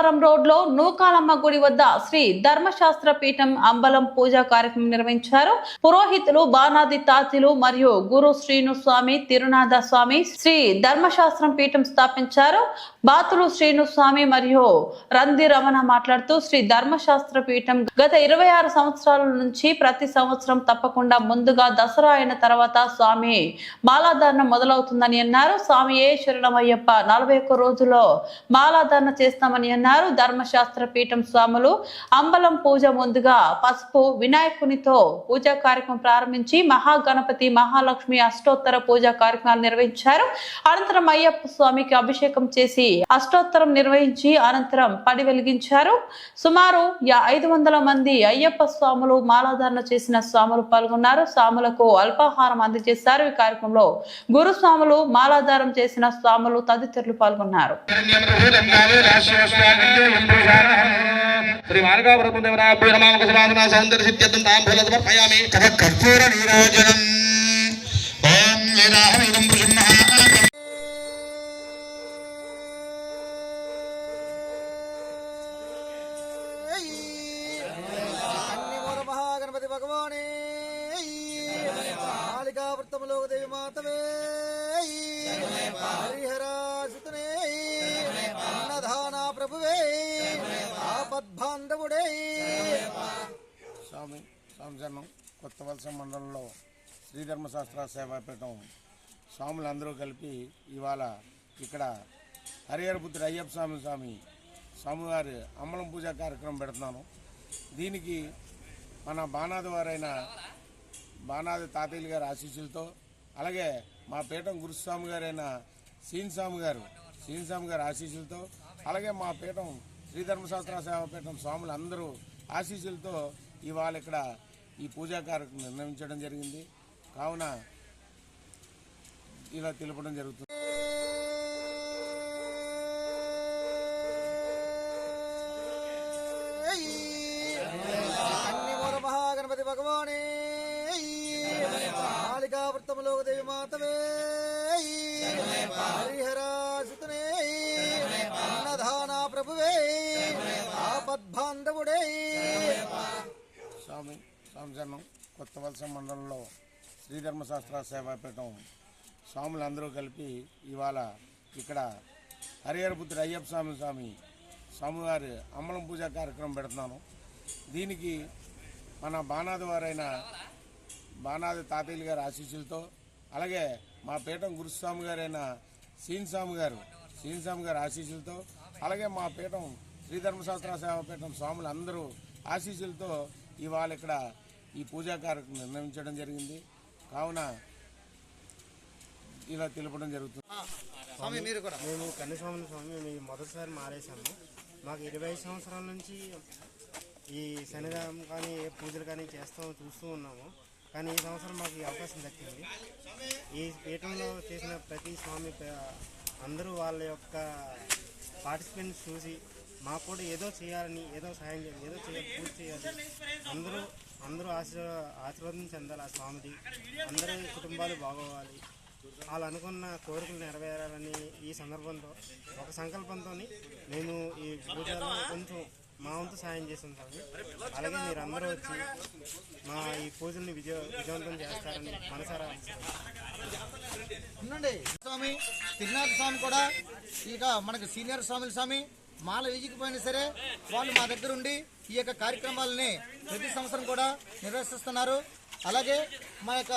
మాధవరం రోడ్లో నూకాలమ్మ గుడి వద్ద శ్రీ ధర్మశాస్త్ర పీఠం అంబలం పూజా కార్యక్రమం నిర్వహించారు. పురోహితులు బాణాది తాతిలు మరియు గురు శ్రీను స్వామి తిరునాథ స్వామి శ్రీ ధర్మశాస్త్రం పీఠం స్థాపించారు. బాతులు శ్రీను స్వామి మరియు రంది రమణ మాట్లాడుతూ శ్రీ ధర్మశాస్త్ర పీఠం గత ఇరవై ఆరు సంవత్సరాల నుంచి ప్రతి సంవత్సరం తప్పకుండా ముందుగా దసరా అయిన తర్వాత స్వామి మాలాధారణ మొదలవుతుందని అన్నారు. స్వామి ఏ శరణమయ్యప్ప. నలభై ఒక్క రోజుల్లో మాలాధారణ చేస్తామని అన్నారు. ధర్మశాస్త్ర పీఠం స్వాములు అంబలం పూజ ముందుగా పసుపు వినాయకునితో పూజా కార్యక్రమం ప్రారంభించి మహాగణపతి మహాలక్ష్మి అష్టోత్తర పూజా కార్యక్రమాలు నిర్వహించారు. అనంతరం అయ్యప్ప స్వామికి అభిషేకం చేసి అష్టోత్తరం నిర్వహించి అనంతరం పడి వెలిగించారు. సుమారు ఐదు వందల మంది అయ్యప్ప స్వాములు మాలాధారణ చేసిన స్వాములు పాల్గొన్నారు. స్వాములకు అల్పాహారం అందజేశారు. ఈ కార్యక్రమంలో గురుస్వాములు మాలాధారం చేసిన స్వాములు తదితరులు పాల్గొన్నారు. శ్రీ మార్గాపురదేవరాభ్యో నమామక సమాధనా సౌందర్య సిద్ధ్యర్థం తాంబూల సమర్పయామి తవ కర్పూర నీరాజనం ఓం వేదాహమిదం పురుషం హరిహరా ప్రభువే ఆపద్బాంధవుడే స్వామి సంచలనం కొత్త వలస మండలంలో శ్రీధర్మశాస్త్ర సేవాపీఠం. స్వాములందరూ కలిపి ఇవాళ ఇక్కడ హరిహరపుత్రుడు అయ్యప్ప స్వామి స్వామి స్వామివారి అమ్మలం పూజ కార్యక్రమం పెడుతున్నాను. దీనికి మన బాణాది వారైన బాణాది తాతయ్యలు గారి ఆశీస్సులతో అలాగే మా పీఠం గురుస్వామి గారైన సీన్స్వామి గారు సీన్స్వామి గారి ఆశీస్సులతో అలాగే మా పీఠం శ్రీధర్మశాస్త్ర సేవాపీఠం స్వాములు అందరూ ఆశీస్సులతో ఇవాళ ఇక్కడ ఈ పూజా కార్యక్రమం నిర్ణయించడం జరిగింది. కావున ఇలా తెలపడం జరుగుతుంది. గణపతి భగవానే భగవానే కాళికావృత్తములో దేవి మాతవే హరిహరా ఆపద్బాంధవుడే స్వామి సంచలనం కొత్త వలస మండలంలో శ్రీధర్మశాస్త్ర సేవాపీఠం స్వాములందరూ కలిపి ఇవాళ ఇక్కడ హరిహరపుత్రి అయ్యప్ప స్వామి స్వామి స్వామివారి అమ్మలం పూజ కార్యక్రమం పెడుతున్నాను. దీనికి మన బాణాది వారైన బాణాది తాతయ్యలు గారి ఆశీస్సులతో అలాగే మా పీఠం గురుస్వామి గారైన సీన్ స్వామి గారు సీన్ స్వామి గారి ఆశీస్సులతో అలాగే మా పీఠం శ్రీధర్మశాస్త్ర సేవాపీఠం స్వాములు అందరూ ఆశీస్సులతో ఇవాళ ఇక్కడ ఈ పూజా కార్యక్రమం నిర్వహించడం జరిగింది. కావున ఇలా తెలపడం జరుగుతుంది. స్వామి మీరు కూడా. మేము కన్యస్వామి స్వామి మొదటిసారి మారేసాము మాకు ఇరవై సంవత్సరాల నుంచి ఈ శనిదానం కానీ ఏ పూజలు కానీ చేస్తాం చూస్తూ ఉన్నాము. కానీ ఈ సంవత్సరం మాకు ఈ అవకాశం దక్కింది. ఈ పీఠంలో చేసిన ప్రతి స్వామి అందరూ వాళ్ళ యొక్క పార్టిసిపెంట్స్ చూసి మాకు కూడా ఏదో చేయాలని ఏదో సహాయం చేయాలి ఏదో చేయాలి పూర్తి చేయాలి. అందరూ అందరూ ఆశ ఆశీర్వాదం చెందాలి ఆ స్వామిది. అందరూ కుటుంబాలు బాగోవాలి. వాళ్ళు అనుకున్న కోరికలు నెరవేరాలని ఈ సందర్భంతో ఒక సంకల్పంతో నేను ఈ పూజలో కొంచెం మా వంతు సాయం చేస్తాను అలాగే మీరు అందరూ వచ్చి మా ఈ పూజల్ని విజయ విజయవంతం చేస్తారని మనసారా స్వామి తిరునాథ స్వామి కూడా ఇక మనకు సీనియర్ స్వామి స్వామి మాల వేయకపోయినా సరే వాళ్ళు మా దగ్గర ఉండి ఈ యొక్క కార్యక్రమాలని ప్రతి సంవత్సరం కూడా నిర్వహిస్తున్నారు. అలాగే మా యొక్క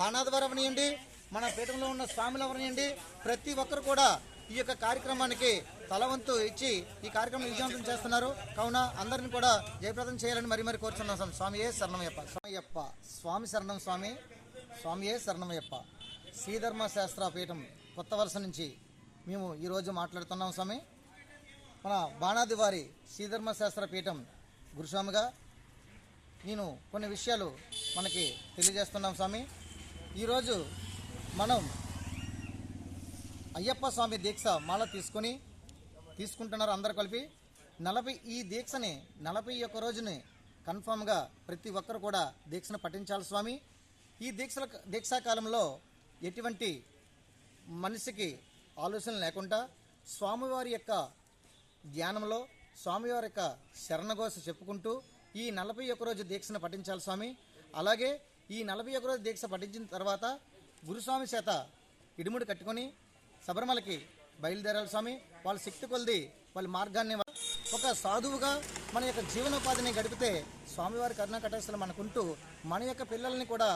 భానాధవరం అవనియండి మన పీఠంలో ఉన్న స్వాములు అవనియండి ప్రతి ఒక్కరు కూడా ఈ యొక్క కార్యక్రమానికి తలవంతు ఇచ్చి ఈ కార్యక్రమం విజయవంతం చేస్తున్నారు. కావున అందరిని కూడా జయప్రదం చేయాలని మరి మరి కోరుచున్నాం స్వామి. స్వామియే శరణమయ్యప్ప. స్వామయ్యప్ప స్వామి శరణం స్వామి. స్వామియే శరణమయ్యప్ప. శ్రీధర్మ శాస్త్ర పీఠం కొత్త వరుస నుంచి మేము ఈరోజు మాట్లాడుతున్నాం స్వామి. మన బాణాదివారి శ్రీధర్మశాస్త్ర శ్రీధర్మ శాస్త్ర పీఠం గురుస్వామిగా నేను కొన్ని విషయాలు మనకి తెలియజేస్తున్నాం స్వామి. ఈరోజు మనం అయ్యప్ప స్వామి దీక్ష మాల తీసుకొని తీసుకుంటున్నారు అందరు కలిపి. నలభై ఈ దీక్షని నలభై ఒక్క రోజుని కన్ఫామ్గా ప్రతి ఒక్కరు కూడా దీక్షను పఠించాలి స్వామి. ఈ దీక్షల దీక్షాకాలంలో ఎటువంటి మనిషికి ఆలోచన లేకుండా స్వామివారి యొక్క ధ్యానంలో స్వామివారి యొక్క శరణఘోష చెప్పుకుంటూ ఈ నలభై ఒక్క రోజు దీక్షను పఠించాలి స్వామి. అలాగే ఈ నలభై ఒక్క రోజు దీక్ష పఠించిన తర్వాత గురుస్వామి చేత ఇడుముడు కట్టుకొని శబరిమలకి బయలుదేరాలి స్వామి. వాళ్ళ శక్తి కొలిది వాళ్ళ మార్గాన్ని ఒక సాధువుగా మన యొక్క జీవనోపాధిని గడిపితే స్వామివారి కరుణా కటాక్షలు మనకుంటూ మన యొక్క పిల్లల్ని కూడా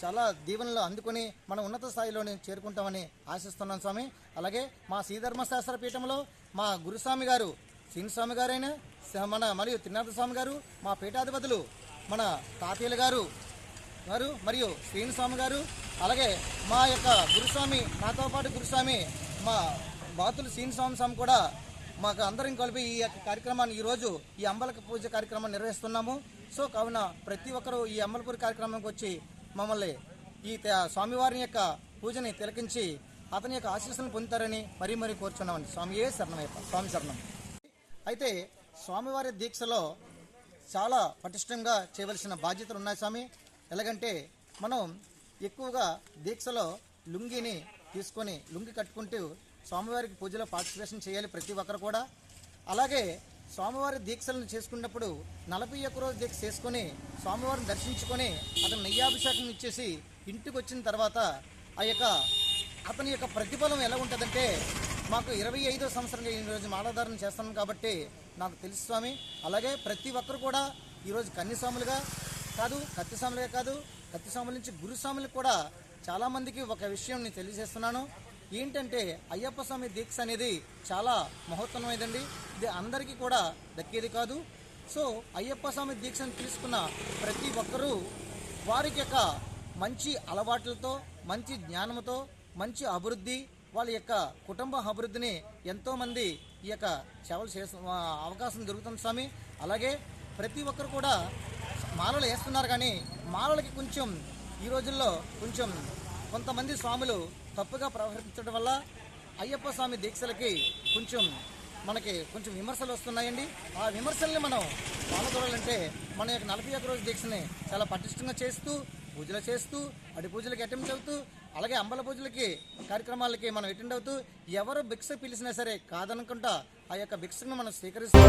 చాలా దీవెనలు అందుకొని మన ఉన్నత స్థాయిలోనే చేరుకుంటామని ఆశిస్తున్నాం స్వామి. అలాగే మా శ్రీధర్మశాస్త్ర పీఠంలో మా గురుస్వామి గారు శ్రీనిస్వామి గారైన స- మన మరియు త్రినాథ స్వామి గారు మా పీఠాధిపతులు మన తాతయ్యలు గారు గారు మరియు శ్రీనిస్వామి గారు అలాగే మా యొక్క గురుస్వామి నాతో పాటు గురుస్వామి మా బాతులు శ్రీనిస్వామి స్వామి కూడా మాకు అందరం కలిపి ఈ యొక్క కార్యక్రమాన్ని ఈరోజు ఈ అంబలక పూజ కార్యక్రమాన్ని నిర్వహిస్తున్నాము. సో కావున ప్రతి ఒక్కరూ ఈ అంబలపూరి కార్యక్రమానికి వచ్చి మమ్మల్ని ఈ త- యొక్క పూజని తిలకించి అతని యొక్క ఆశీస్సులను పొందుతారని మరీ మరీ కోరుచున్నామండి. స్వామి ఏ శరణమయ్యప్ప స్వామి శరణం. అయితే స్వామివారి దీక్షలో చాలా పటిష్టంగా చేయవలసిన బాధ్యతలు ఉన్నాయి స్వామి. ఎలాగంటే మనం ఎక్కువగా దీక్షలో లుంగిని తీసుకొని లుంగి కట్టుకుంటూ స్వామివారికి పూజలో పార్టిసిపేషన్ చేయాలి ప్రతి ఒక్కరు కూడా. అలాగే స్వామివారి దీక్షలను చేసుకున్నప్పుడు నలభై ఒక్క రోజు దీక్ష చేసుకొని స్వామివారిని దర్శించుకొని అతను నెయ్యాభిషేకం ఇచ్చేసి ఇంటికి వచ్చిన తర్వాత ఆ యొక్క అతని యొక్క ప్రతిఫలం ఎలా ఉంటుందంటే మాకు ఇరవై ఐదో సంవత్సరం ఈ రోజు మాలాధారణ చేస్తున్నాం కాబట్టి నాకు తెలుసు స్వామి. అలాగే ప్రతి ఒక్కరు కూడా ఈరోజు కన్యస్వాములుగా కాదు కత్తి స్వాములుగా కాదు కత్తి స్వాముల నుంచి గురుస్వాములకు కూడా చాలామందికి ఒక విషయం నేను తెలియజేస్తున్నాను. ఏంటంటే అయ్యప్ప స్వామి దీక్ష అనేది చాలా మహోత్తమైందండి ఇది అందరికీ కూడా దక్కేది కాదు. సో అయ్యప్ప స్వామి దీక్షను తీసుకున్న ప్రతి ఒక్కరూ వారికి యొక్క మంచి అలవాట్లతో మంచి జ్ఞానంతో మంచి అభివృద్ధి వాళ్ళ యొక్క కుటుంబ అభివృద్ధిని ఎంతోమంది ఈ యొక్క సేవలు చేసే అవకాశం దొరుకుతుంది స్వామి. అలాగే ప్రతి ఒక్కరు కూడా మాలలు వేస్తున్నారు కానీ మాలలకి కొంచెం ఈ రోజుల్లో కొంచెం కొంతమంది స్వాములు తప్పుగా ప్రవర్తించడం వల్ల అయ్యప్ప స్వామి దీక్షలకి కొంచెం మనకి కొంచెం విమర్శలు వస్తున్నాయండి. ఆ విమర్శల్ని మనం పాల్గొనాలంటే మన యొక్క నలభై ఒక్క రోజు దీక్షని చాలా పటిష్టంగా చేస్తూ పూజలు చేస్తూ అడి పూజలకి అటెంప్ట్ అవుతూ అలాగే అంబల పూజలకి కార్యక్రమాలకి మనం అటెండ్ అవుతూ ఎవరు భిక్ష పిలిచినా సరే కాదనుకుంటా ఆ యొక్క భిక్షను మనం స్వీకరిస్తూ